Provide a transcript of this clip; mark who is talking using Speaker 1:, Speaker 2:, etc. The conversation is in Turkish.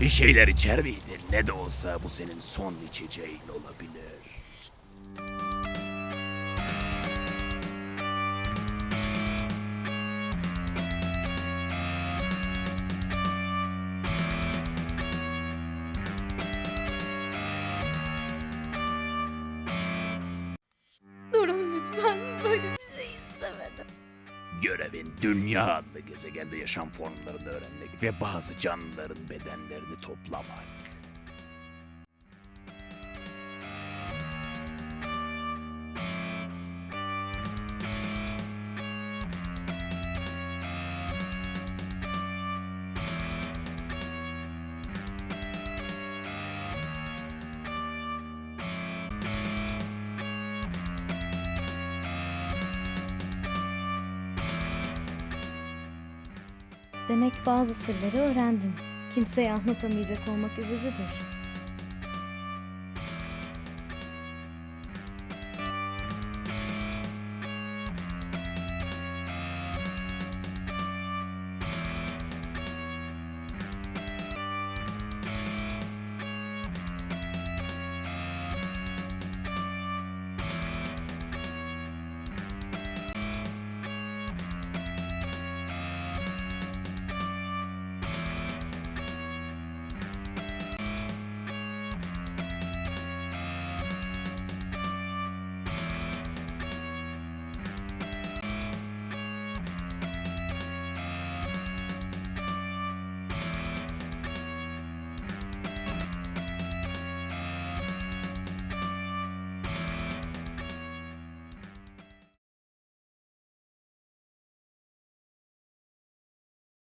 Speaker 1: Bir şeyler içer miydin? Ne de olsa bu senin son içeceğin olabilir.
Speaker 2: Durun
Speaker 1: Görevin dünya adlı gezegende yaşam formlarını öğrenmek ve bazı canlıların bedenlerini toplamak.
Speaker 2: Demek bazı sırları öğrendin. Kimseye anlatamayacak olmak üzücüdür.